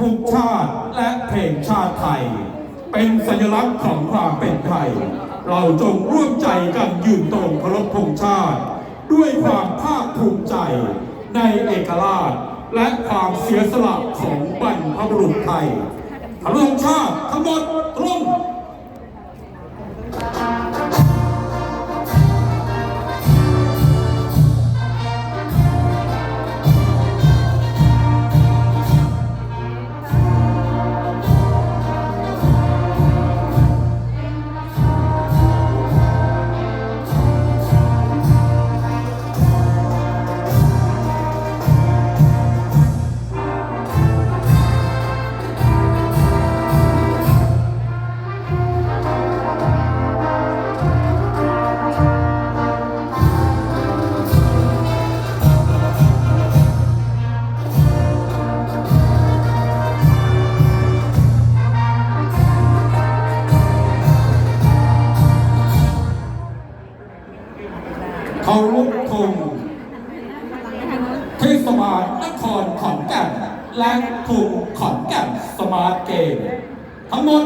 ทุกชาติและเพลงชาติไทย เป็นสัญลักษณ์ของความเป็นไทย เราจงร่วมใจกันยืนตรงเคารพธงชาติ ด้วยความภาคภูมิใจในเอกราช และความเสียสละของบรรพบุรุษไทยเคารพธงชาติทั้งหมดตรง เคารพธงเทศบาลนครขอนแก่นและธงขอนแก่นสมาร์ทเกมทั้งหมด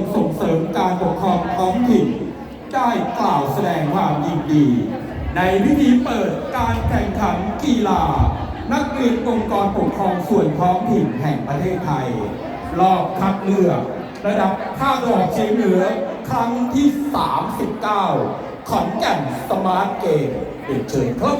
มส่งเสริมการปกครองท้องถิ่น ได้กล่าวแสดงความยินดี ในพิธีเปิดการแข่งขันกีฬา นักเรียนองค์กรปกครองส่วนท้องถิ่นแห่งประเทศไทย รอบคัดเลือกระดับภาคตะวันออกเฉียงเหนือครั้งที่ 39 ขอนแก่นสมาร์ทเกมเรียนเชิญครับ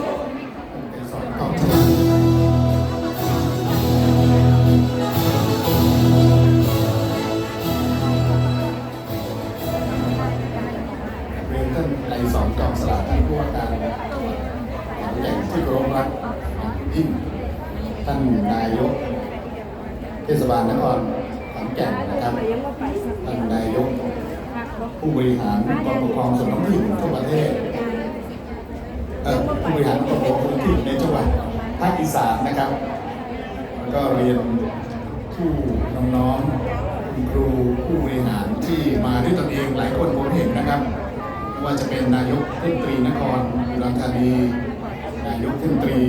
เรียนท่านไอสองจอมสลัดท่านผู้ว่าการอนแก่นที่เคารพรักยิ่งท่านนายกเทศบาลนครขอนแก่นนะครับท่านนายกผู้บริหารกองปกครองส่วนท้องถิ่นทั่วประเทศผู้บริหารกองปกครองท้องถิ่นในจังหวัดภาคอีสานนะครับแล้วก็เรียนผู้น้องๆคุณครูผู้บริหารที่มาด้วยตนเองหลายคนผมเห็นนะครับ ว่าจะเป็นนายกเทศมนตรีนครอุดรธานีนายกเทศมนตรี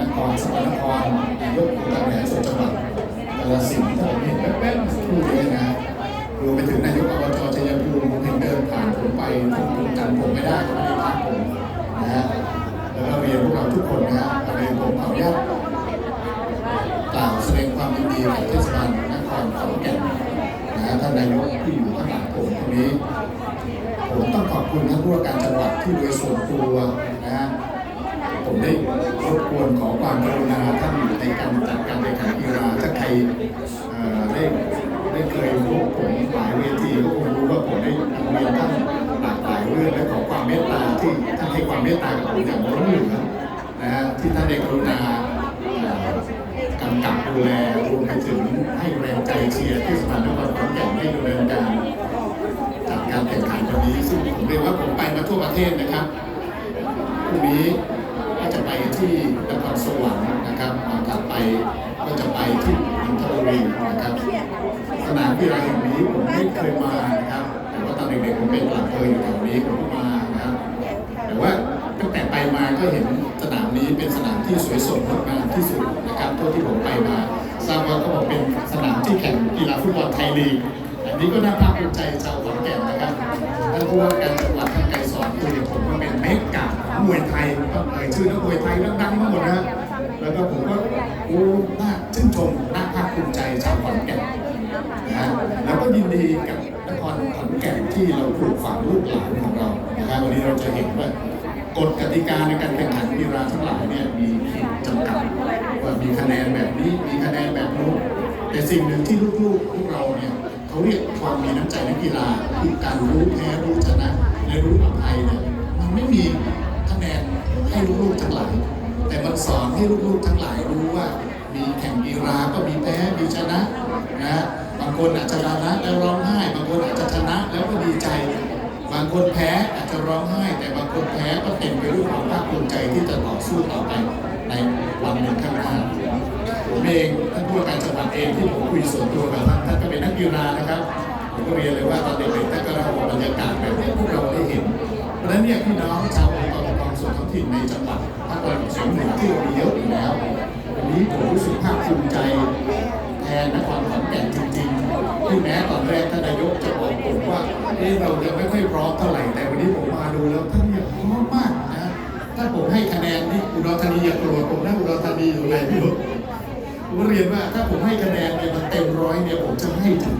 นครสกลนครนายกองค์การบริหารส่วนจังหวัดกาฬสินธุ์ที่ผมเห็นแป๊บๆสักครู่นี้นะรวมไปถึงนายกอบจชัยภูมิผมเห็นเดินผ่านผมไปผมจำผมไม่ได้ก็ไม่ได้ทักผมนะฮะแล้วก็เรียนพวกเราทุกคนนะฮะเรียนผมขออนุญาตกล่าวแสดงความยินดีกับเทศบาลนครขอนแก่นนะฮะท่านนายกที่อยู่ข้างหลังผมตรงนี้ คุณท่านผู้ว่าการจังหวัดที่โดยส่วนตัวนะฮะผมได้รบกวนขอความกรุณาท่านในการจัดการแข่งขันกีฬาถ้าใครได้ได้เคยพบผมหลายเวทีก็คงรู้ว่าผมได้นำเรียนท่านหลากหลายเรื่องและขอความเมตตาที่ท่านให้ความเมตตากับผมอย่างล้นเหลือนะฮะที่ท่านได้กรุณากำกับดูแลรวมไปถึงให้แรงใจเชียร์เทศบาลนครขอนแก่นให้ดำเนินการจัดการ ข่งขันวันนี้ซึ่งผมเรียกว่าผมไปมาทั่วประเทศนะครับพรุ่งนี้ก็จะไปที่นครสวรรค์นะครับวันถัดไปก็จะไปที่นนทบุรีนะครับ สนามกีฬาแห่งนี้ผมไม่เคยมานะครับ แต่ว่าตอนเด็กๆผมเป็นหลักเคยอยู่แถวนี้ผมมานะครับ แต่ว่าตั้งแต่ไปมาก็เห็นสนามนี้เป็นสนามที่สวยสดงดงามที่สุดนะครับเท่าที่ผมไปมาทราบว่าเขาบอกเป็นสนามที่แข่งกีฬาฟุตบอลไทยลีกอันนี้ก็น่าภาคภูมิใจชาวขอนแก่นนะครับท่าน ผู้ว่าการจังหวัดท่านไกรสอนคุยกับผมว่าเป็นเมกะมวยไทยก็เอ่ยชื่อนักมวยไทยดังๆมาหมดนะแล้วก็ผมก็โอ้น่าชื่นชมน่าภาคภูมิใจชาวขอนแก่นนะฮะแล้วก็ยินดีกับนครขอนแก่นที่เราปลูกฝังลูกหลานของเรานะครับวันนี้เราจะเห็นว่ากฎกติกาในการแข่งขันกีฬาทั้งหลายเนี่ยมีขีดจำกัดว่ามีคะแนนแบบนี้มีคะแนนแบบนู้นแต่สิ่งหนึ่งที่ลูกๆพวกเราเนี่ย เขาเรียกความมีน้ำใจนักกีฬาคือการรู้แพ้รู้ชนะและรู้อภัยเนี่ยมันไม่มีคะแนนให้ลูกๆทั้งหลาย แต่มันสอนให้ลูกๆทั้งหลายรู้ว่า มีแข่งกีฬาก็มีแพ้มีชนะนะบางคนอาจจะชนะแล้วร้องไห้บางคนอาจจะชนะแล้วก็ดีใจ บางคนแพ้อาจจะร้องไห้ แต่บางคนแพ้ก็เต็มไปด้วยความภาคภูมิใจที่จะต่อสู้ต่อไปในวันหนึ่งข้างหน้า ผมเองท่านผู้ว่าการจังหวัดเองที่ผมคุยส่วนตัวกับท่านท่านก็เป็นนักกีฬานะครับผมก็เรียนเลยว่าตอนเด็กๆท่านก็เล่าบรรยากาศแบบที่พวกเราได้เห็น เพราะฉะนั้นเนี่ยพี่น้องชาวองค์กรปกครองส่วนท้องถิ่นในจังหวัดภาคตะวันออกเฉียงเหนือที่เรามีเยอะอยู่แล้ววันนี้ผมรู้สึกภาคภูมิใจแทนนครขอนแก่นจริงๆที่แม้ตอนแรกท่านนายกจะบอกผมว่าเอ๊ะเรายังไม่ค่อยพร้อมเท่าไหร่แต่วันนี้ผมมาดูแล้วท่านเนี่ยพร้อมมากนะถ้าผมให้คะแนนนี่อุดรธานีอย่าโกรธผมนะอุดรธานีอยู่ไหนไม่รู้ ผมเรียนว่าถ้าผมให้คะแนนเนี่ยมันเต็มร้อยเนี่ยผมจะให้ถึง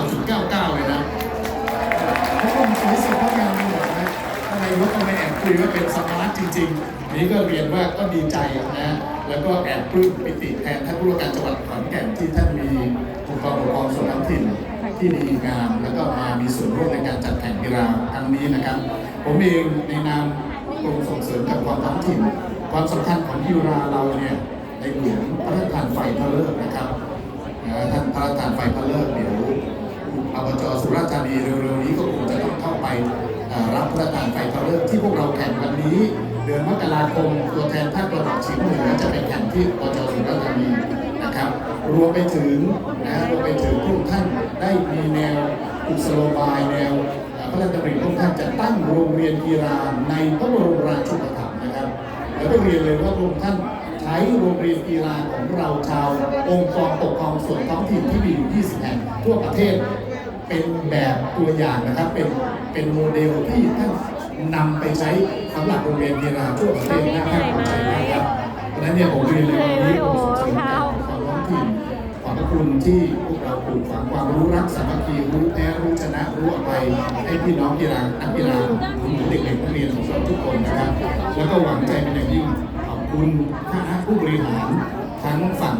99.99 เลยนะเพราะว่ามันสวยสดงดงามไปหมดนะทำไมรถทำไมแอบคุยว่าเป็นสมาร์ทจริง ๆ นี่ก็เรียนว่าก็ดีใจนะแล้วก็แอบปลื้มปิติแทนท่านผู้ว่าการจังหวัดขอนแก่นที่ท่านมีองค์กรปกครองส่วนท้องถิ่นที่ดีงามแล้วก็มามีส่วนร่วมในการจัดแข่งกีฬาครั้งนี้นะครับ ผมเองในนามกรมส่งเสริมกับความท้องถิ่น ความสำคัญของกีฬาเราเนี่ย ในหลวงพระราชทานไฟพระเลิกนะครับท่านพระราชทานไฟพระเลิกเดี๋ยวอบจสุราษฎร์ธานีเร็วๆนี้ก็คงจะต้องเข้าไปรับพระราชทานไฟพระเลิกที่พวกเราแข่งวันนี้เดือนมกราคมตัวแทนภาคตะวันออกเฉียงเหนือจะไปแข่งที่อบจสุราษฎร์ธานีนะครับรวมไปถึงนะรวมไปถึงพวกท่านได้มีแนวกุศโลบายแนวพระราชดำริพวกท่านจะตั้งโรงเรียนกีฬาในพระบรมราชูปถัมภ์นะครับ แล้วก็เรียนเลยว่าพระองค์ท่าน ช้โรงเรียนกีฬาของเราชาว องค์กรปกครองส่วนท้องถิ่นที่มีอยู่20แห่งทั่วประเทศเป็นแบบตัวอย่างนะครับเป็นเป็นโมเดลที่ท่านนำไปใช้สำหรับโรงเรียนกีฬาทั่วประเทศน่าภาคภูมิใจมากครับเพราะฉะนั้นเนี่ยผมเรียนเลยวันนี้ผมส่งเสริมการปกครองท้องถิ่นขอบพระคุณที่พวกเราปลูกฝังความรู้รักสามัคคีรู้แพ้รู้ชนะรู้อภัยให้พี่น้องกีฬานักกีฬาเด็กๆนักเรียนของเราทุกคนนะครับ แล้วก็หวังใจเป็นอย่างยิ่งขอบคุณคณะ ผู้บริหารทั้งฝั่ง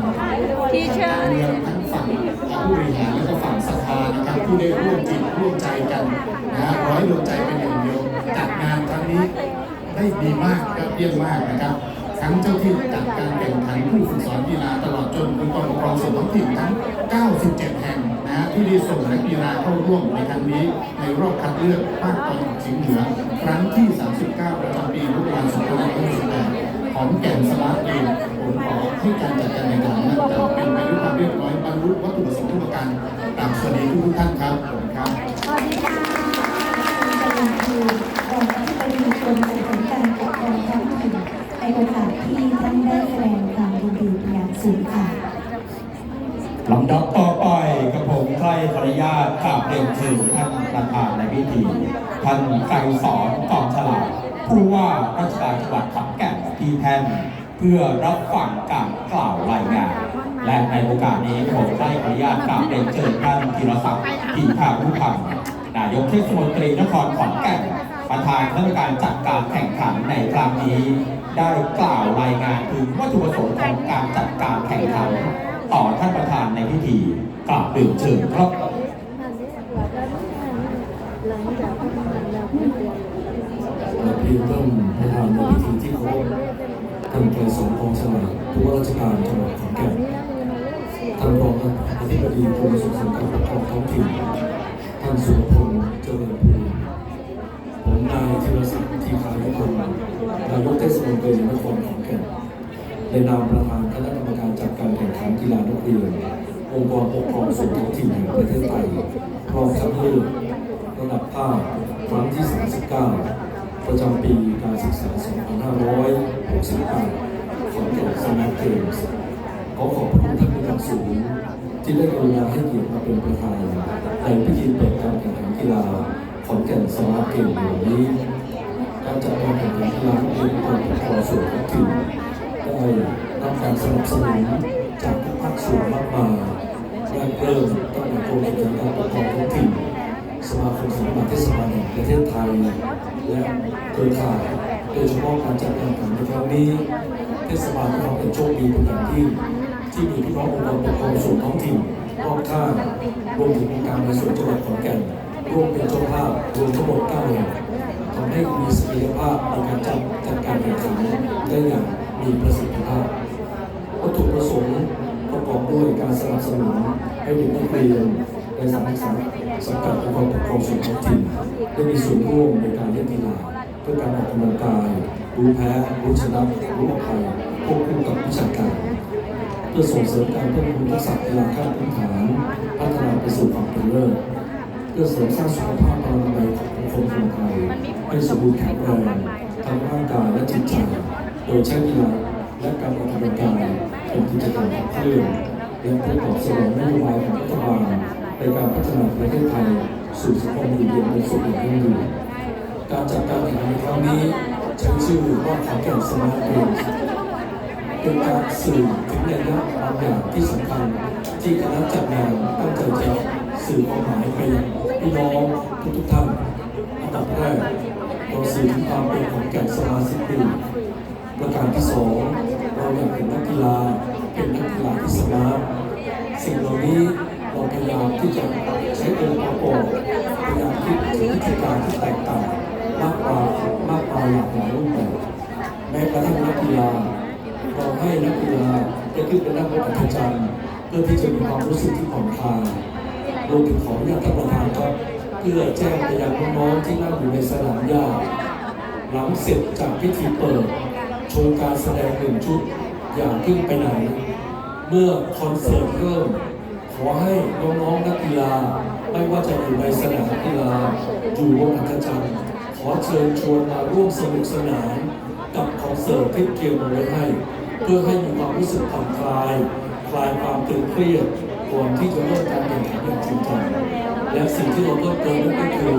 Teacher การเมืองทั้งฝั่งผู้บริหารและก็ฝั่งสภานะครับที่ได้ร่วมจิตร่วมใจกันนะร้อยดวงใจเป็นหนึ่งเดียวจัดงานครั้งนี้ได้ดีมากยอดเยี่ยมมากนะครับทั้งเจ้าที่จัดการแข่งขันผู้ฝึกสอนกีฬาตลอดจนองค์กรปกครองส่วนท้องถิ่นทั้ง 97 แห่งนะที่ได้ส่งนักกีฬาเข้าร่วมในครั้งนี้ ในรอบคัดเลือกภาคตะวันออกเฉียงเหนือครั้งที่ 39 ประจำปีพุทธศักราช2568 ของแก่นสมาร์ทเองผมขอให้การจัดการแข่งขันนั้นจะเป็นไปด้วยความเรียบร้อยบรรลุวัตถุประสงค์ทุกประการตามสวัสดีทุกท่านครับผมครับสวัสดีค่ะเป็นคือรองอธิบดีกรมส่งเสริมการปกครองท้องถิ่นในโอกาสที่ท่านได้แสดงความยินดีเป็นอย่างสูงค่ะลำดับต่อไปกระผมใครขออนุญาตกราบเรียนเชิญท่านประธานในพิธี ท่านไกรสอนกองฉลาดผู้ว่าราชการจังหวัด ที่แท่นเพื่อรับฟังการกล่าวรายงาน และในโอกาสนี้ผมได้ขออนุญาตกราบเรียนเชิญท่านธีรศักดิ์ทีพารุพันธ์นายกเทศมนตรีนครขอนแก่นประธานคณะกรรมการจัดการแข่งขันในครั้งนี้ ได้กล่าวรายงานถึงวัตถุประสงค์ของการจัดการแข่งขัน ต่อท่านประธานในพิธีกราบเรียนเชิญครับและเพียงท่านประธานในพิธีที่เคารพ ท่านไกรสอนทองสลายผู้ว่าราชการจังหวัดขอนแก่นท่านรองอธิบดีกรมส่งเสริมการปกครองท้องถิ่น ท่านสุรพงษ์เจริญภูมิผมนายธีรศักดิ์ทีคายุพันธ์นายกเทศมนตรีนครขอนแก่นในนามประธานคณะกรรมการจัดการแข่งขันกีฬานักเรียนองค์กรปกครองส่วนท้องถิ่นแห่งประเทศไทยพร้อมคัดเลือกระดับภาคครั้งที่ 39 ประจำปีการศึกษา 2568 ของเกี่ยวกับสมาร์ทเกมส์ขอขอบคุณท่านเป็นอย่างสูง ที่ได้กรุณาให้เกียรติมาเป็นประธานในพิธีเปิดการแข่งขันกีฬาของแก่นสมาร์ทเกมในวันนี้ การจัดการแข่งขันกีฬานเรียนองค์กรปกอส่วนท้องถิ่นได้รับการสนับสนุนจากทุกภาคส่วนมากมายแรกเริ่มตั้งแต่กรมส่งเสริมการปกครองท้องถิ่น สมาคมสำนักงานเทศบาลแห่งประเทศไทย และเครือข่ายโดยเฉพาะการจัดการแข่งขันในครั้งนี้ เทศบาลมีควาเป็นโชคดีเป็นอย่างยิ่งที่มีพี่น้ององค์กรปกครองส่วนท้องถิ่นรอบข้างรวมถึงองค์การในส่วนจังหวัดขอนแก่นร่วมเป็นเจ้าภาพรวมทั้งหมด9แห่งทำให้มีศักยภาพในการจัดจัดการแข่งขันได้อย่างมีประสิทธิภาพวัตถุประสงค์ประกอบด้วยการสนับสนุนให้เด็กนักเรียน ในสถานศึกษาสังกัดองค์กรปกครองส่วนท้องถิ่นได้มีส่วนร่วมในการเล่นกีฬาเพื่อการออกกำลังกายรู้แพ้รู้ชนะรู้อภัยควบคู่กับวิชาการเพื่อส่งเสริมการเพิ่มพูนทักษะกีฬาขั้นพื้นฐานพัฒนาไปสู่ความเป็นเลิศเพื่อเสริมสร้างสุขภาพพลานามัยของคนคนไทยให้สมบูรณ์แข็งแรงทั้งร่างกายและจิตใจโดยใช้กีฬาและการออกกำลังกายเป็นกิจกรรมเคลื่อและเพื่อตอบสนองนโยบายของรัฐบาล ในการพัฒนาประเทศไทยสู่สังคมอยู่เย็นเป็นสุขอย่างยั่งยืนการจัดการแข่งขันในครั้งนี้ใช้ชื่อว่าขอนแก่นสมาร์ทเกมส์เป็นการสื่อถึงในยะบางอย่างที่สำคัญที่คณะจัดงานตั้งใจจะสื่อความหมายไปยังพี่น้องทุกทุกท่านอันดับแรกเราสื่อถึงความเป็นของแก่นสมาชิกปีประการที่สองเราอยากเห็นนักกีฬาเป็นนักกีฬาที่สมาร์ทสิ่งเหล่านี้ พยายามที่จะใช้องค์ประกอบพยายามคิดวิธีการที่แตกต่างมากมามากมายหลากหลายรูปแบบแม้กระทั่งนักกีฬาเราให้นักกีฬาได้ขึ้นไปนั่งบนอัศจรรย์เพื่อที่จะมีความรู้สึกที่ผ่อนคลายรวมถึงขออนุญาตท่านประธานครับเพื่อแจ้งไปยังน้องๆที่นั่งอยู่ในสนามหญ้าหลังเสร็จจากพิธีเปิดโชว์การแสดงหนึ่งชุดอย่างขึ้นไปไหน เมื่อคอนเสิร์ตเริ่ม ขอให้น้องๆนักกีฬาไม่ว่าจะอยู่ในสนามกีฬาอยู่บนอัธจันทร์ขอเชิญชวนมาร่วมสนุกสนานกับคอนเสิร์ตที่เตรียมมาไว้ให้ เพื่อให้มีความรู้สึกผ่อนคลาย คลายความตึงเครียดก่อนที่จะเริ่มการแข่งขันอย่างจริงจังและสิ่งที่เราเพิ่มเติมนั่นก็คือ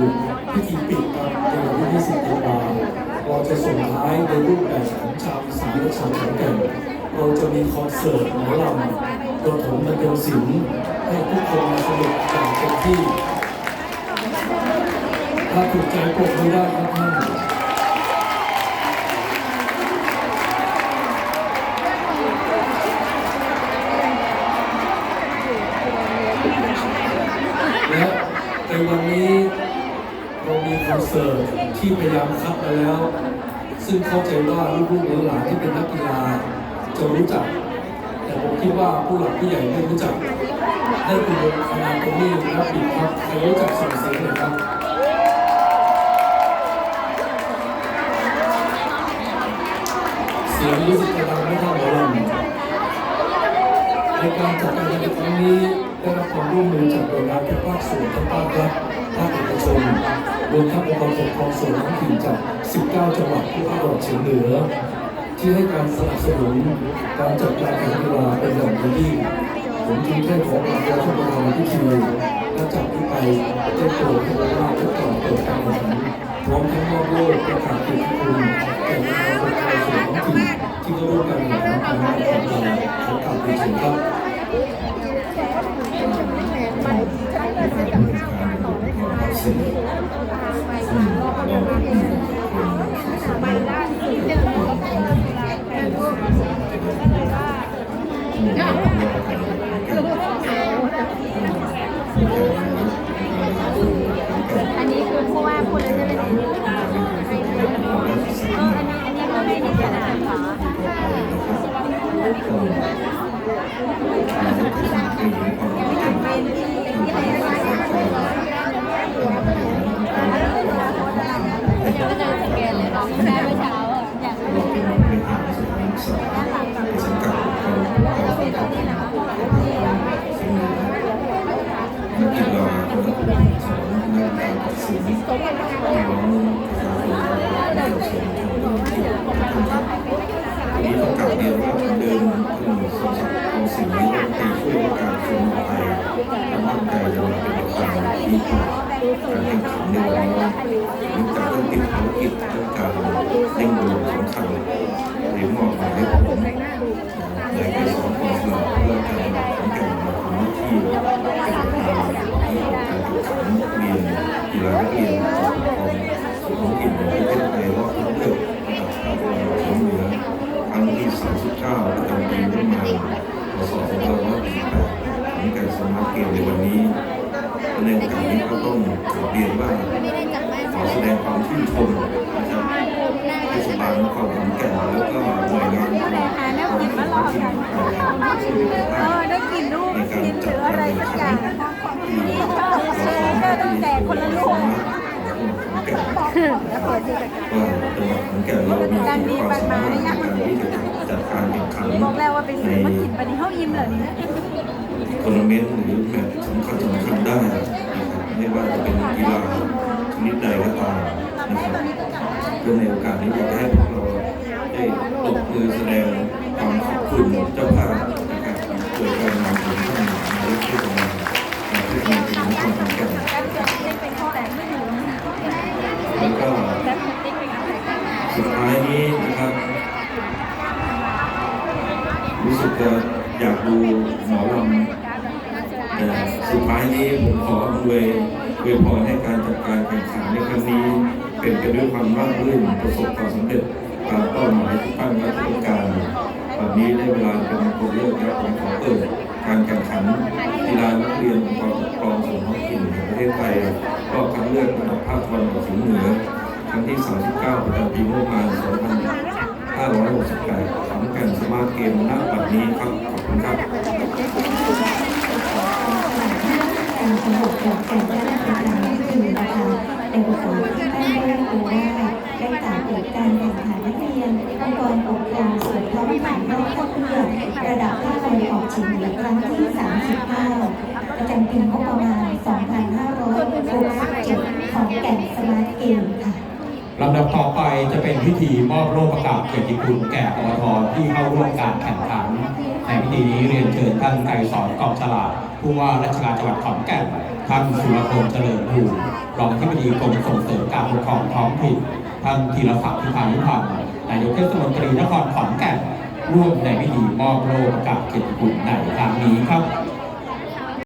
พิธีปิดครับในวันที่20ตุลาเราจะส่งท้ายในรูปแบบของชาวอีสานและชาวขอนแก่นเราจะมีคอนเสิร์ตหมอลำ ประถมบรรเลงศิลป์ให้ทุกคนมาสนุกอย่างเต็มที่ ถ้าถูกใจปรบมือได้ครับท่านและในวันนี้เรามีคอนเสิร์ตที่พยายามคัดมาแล้ว ซึ่งเข้าใจว่าลูกๆหลานๆที่เป็นนักกีฬาจะรู้จัก แต่ผมคิดว่าผู้หลักผู้ใหญ่ไม่รู้จัก ได้คุณบนอนาโตมีและบิดครับใครรู้จักส่งเสียงหน่อยครับเสียงรู้สึกจะดังไม่เท่าหมอลำในการจัดการแข่งขันครั้งนี้ได้รับความร่วมมือจากหน่วยงานทุกภาคส่วนทั้งภาครัฐภาคเอกชนรวมทั้งองค์กรปกครองส่วนท้องถิ่นจาก 19 จังหวัดทั่วตะวันออกเฉียงเหนือ ที่ให้การสนับสนุนการจัดการแข่งขันกีฬาเป็นอย่างดียิ่งผมจึงได้ขอกาบขอบคุณประธานพิธีและจากนี้ไปได้โปรดให้เราได้กล่าวเปิดการแข่งขันพร้อมทั้งมอบโล่ประกาศเกียรติคุณแก่องค์กรปกครองส่วนท้องถิ่นที่เข้าร่วมการแข่งขันครั้งนี้ของเราขอกราบเรียนเชิญครับอัน ยังไม่ได้ สิ่งนี้เป็นผู้ประกาศสมุทัยและมักกายวัตรกรรมการแข่งขันในวันนี้หลังจากที่ติดภารกิจเรื่องการเล่นบอลสำคัญหรือหมอบหมายเลขผมในการสปนเพื่อการแข่งขันของที่การแข่งขันนักเรียนกีฬานักเรียนของท้องถิ่นประเทศไทยรอบเพื่อกจากสถาบันเหนือครั้งที่39ประจำปีงบประมาณ พศ2568ของการสมาร์ทเกมในวันนี้ในโอกาสนี้ก็ต้องเรียนว่าขอแสดงความชื่นชมนะครับเทศบาลนครขอนแก่นแล้วก็หน่วยงานนี่แหละหาแนวกินมาลองกันเออได้กินลูกกินหรืออะไรสักอย่างก็ต้องแจกคนละลูก แล้วเปิดที่จะว่าจังหวัดขอนแก่นเรามีความสามารถในการที่จะจัดการแข่งขันบอกแล้วว่าเป็นในสื่อมากินปนี้เขาอิ่มเหรอเนี่ยทัวร์นาเมนต์หรือแมตช์สำคัญสำคัญได้นะครับไม่ว่าจะเป็นกีฬาชนิดใดก็ตามนะครับเพื่อในโอกาสนี้อยากให้ เป็นด้วยความราบรื่นประสบความสำเร็จตามเป้าหมายที่ตั้งไว้ทุกการวันนี้ได้เวลาเป็นคนเลิกแล้วผมขอเปิดการแข่งขันกีฬานักเรียนค์กรปกครองส่วนท้องถิ่นแห่งประเทศไทยรอบคัดเลือกระดับภาคตะวันออกเฉียงเหนือครั้งที่ 39 ประจำปีงบประมาณ 2568ของก่นสมาร์ทเกมณบัดนี้ครับขอบคุณครับการสำรวจแบบแก่ด้านประการที่คือนะคะในอกาสที่ท่าน ได้รู้ว่าได้กล่าวเกิดการแข่งขันนักเรียนองค์กรปกครองส่วนท้องถิ่นรอบคัดเลือกระดับภาคตะวันออกเฉียงเหนือครั้งที่ 39 ประจำปีงบประมาณ 2567 ของแก่นสมาร์ทเกมค่ะลำดับต่อไปจะเป็นพิธีมอบโล่ประกาศเกียรติคุณแก่อบทที่เข้าร่วมการแข่งขัน ในพิธีนี้เรียนเชิญท่านไกรสอนกองฉลาดผู้ว่าราชการจังหวัดขอนแก่นท่านสุรพงษ์เจริญภูมิ รองที่ปดีกรมส่งเสริมการปกครองท้องถิ่นท่านธีรศักดิ์พิพานุพันธ์นายกเทศมนตรีนครขอนแก่นร่วมในพิธีมอบโล่ประกาศเกียรติคุณในครั้งนี้ครับ